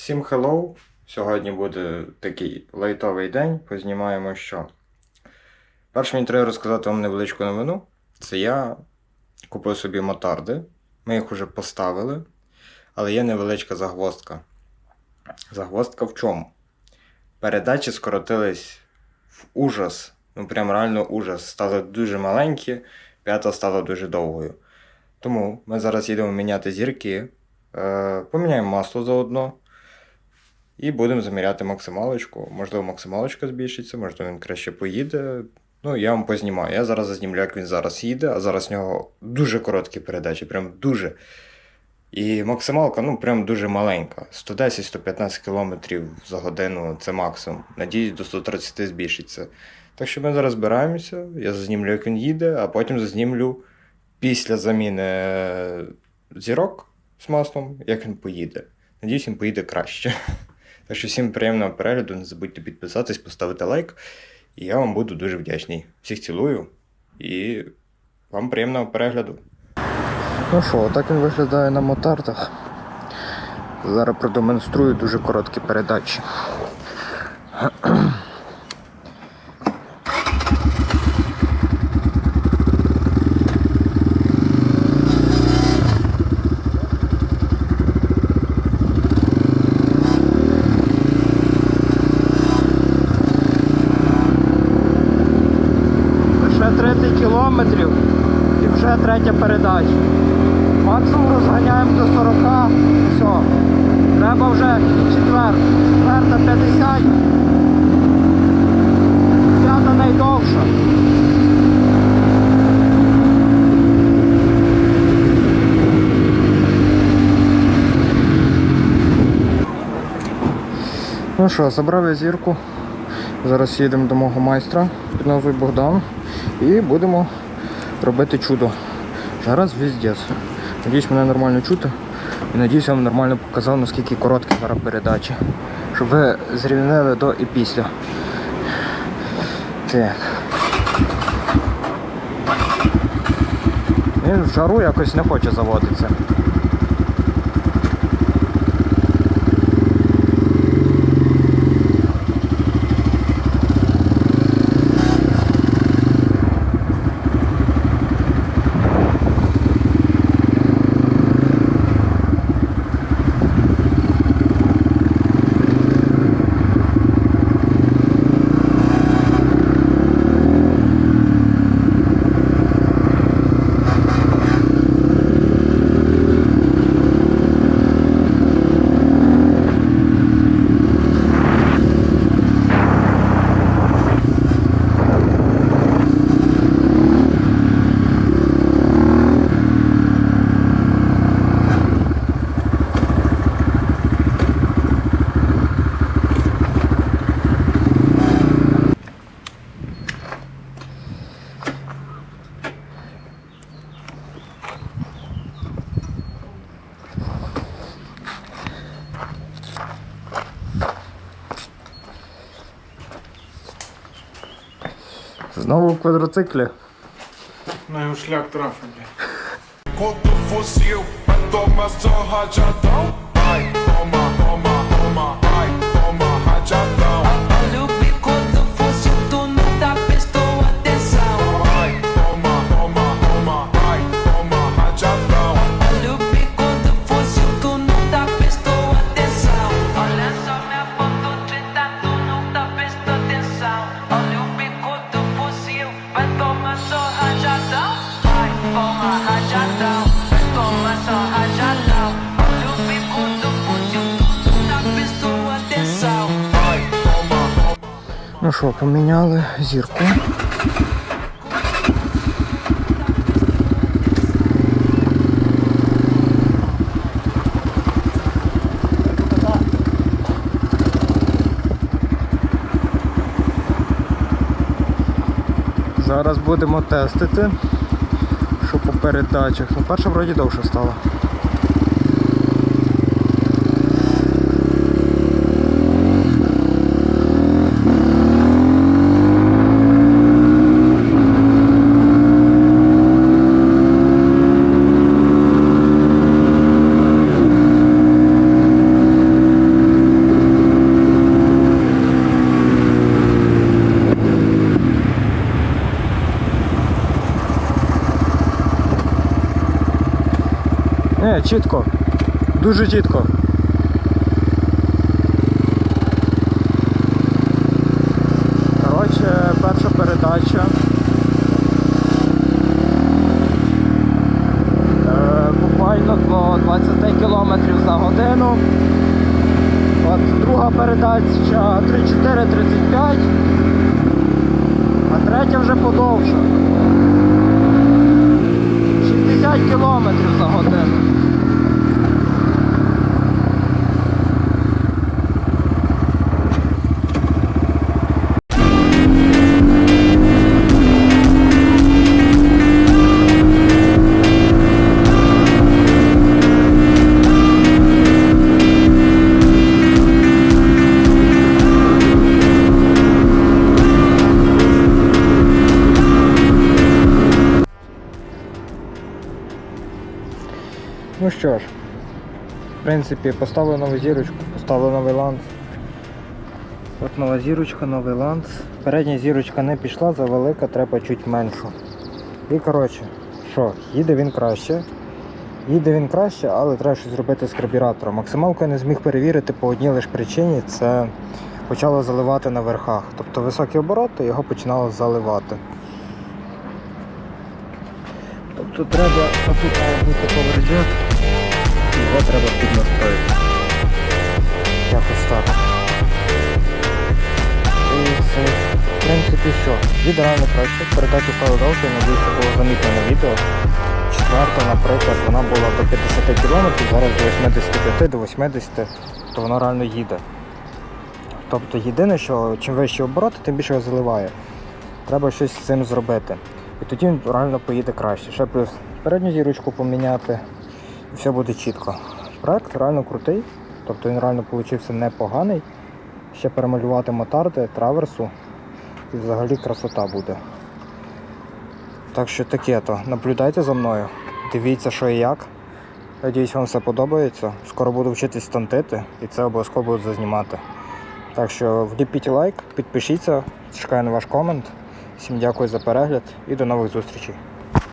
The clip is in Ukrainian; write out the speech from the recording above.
Всім hello! Сьогодні буде такий лайтовий день. Познімаємо що. Перше мені треба розказати вам невеличку новину. Це я купив собі мотарди. Ми їх уже поставили. Але є невеличка загвоздка. Загвоздка в чому? Передачі скоротились в ужас. Ну прям реально ужас. Стали дуже маленькі, п'ята стала дуже довгою. Тому ми зараз їдемо міняти зірки. Е, поміняємо масло заодно. І будемо заміряти максималочку. Можливо, максималочка збільшиться, можливо, він краще поїде. Ну, я вам познімаю. Я зараз зазнімлю, як він зараз їде, а зараз в нього дуже короткі передачі, прям дуже. І максималка, ну, прям дуже маленька. 110-115 км за годину це максимум. Надіюсь, до 130 збільшиться. Так що ми зараз збираємося, я зазнімлю, як він їде, а потім зазнімлю після заміни е, зірок з маслом, як він поїде. Надіюсь, він поїде краще. Так що всім приємного перегляду, не забудьте підписатись, поставити лайк. І я вам буду дуже вдячний. Всіх цілую і вам приємного перегляду. Ну що, так він виглядає на мотартах. Зараз продемонструю дуже короткі передачі. Лише 30 кілометрів і вже третя передача. Максимум розганяємо до 40. Все. Треба вже четвер. Четверта 50. П'ята найдовша. Ну що, забрав я зірку. Зараз їдемо до мого майстра під назвою Богдан і будемо робити чудо. Зараз віздець. Надіюсь, мене нормально чути. І надіюсь, я вам нормально показав, наскільки короткі зараз передачі. Щоб ви зрівняли до і після. Так. Він в жару якось не хоче заводитися. Знову в квадроциклі. Ну у шлях. Ai, toma, toma, toma, ai, toma rajadão. Ну що, поміняли зірку. Зараз будемо тестити, що по передачах. Ну, перша вроді довше стала. Чітко. Дуже чітко. Коротше, перша передача. Е, буквально до 20 км за годину. От друга передача 34-35, а третя вже подовша. 60 км за годину. Ну що ж, в принципі, поставили нову зірочку, поставили новий ланц. От нова зірочка, новий ланц. Передня зірочка не пішла, завелика, треба чуть меншу. І коротше, що, їде він краще. Їде він краще, але треба щось зробити з карбюратором. Максималку я не зміг перевірити по одній лише причині, це почало заливати на верхах. Тобто високі обороти його починало заливати. Тобто треба бути поверджет, його треба піднастроїти. Якось так. І це, в принципі, що? Їде реально краще. Передачу стало довше, надіюсь, це було замітно на відео. Четверта, наприклад, вона була до 50 км, зараз до 85, до 80, то вона реально їде. Тобто єдине, що чим вищі обороти, тим більше його заливає. Треба щось з цим зробити. І тоді він реально поїде краще. Ще плюс передню зірочку поміняти, все буде чітко. Проект реально крутий, тобто він реально получився непоганий. Ще перемалювати мотарди, траверсу і взагалі красота буде. Так що таке то. Наблюдайте за мною, дивіться, що і як. Надіюсь, вам все подобається. Скоро буду вчитись стантити і це обов'язково буду зазнімати. Так що вліпіть лайк, підпишіться, чекаю на ваш комент. Всім дякую за перегляд і до нових зустрічей.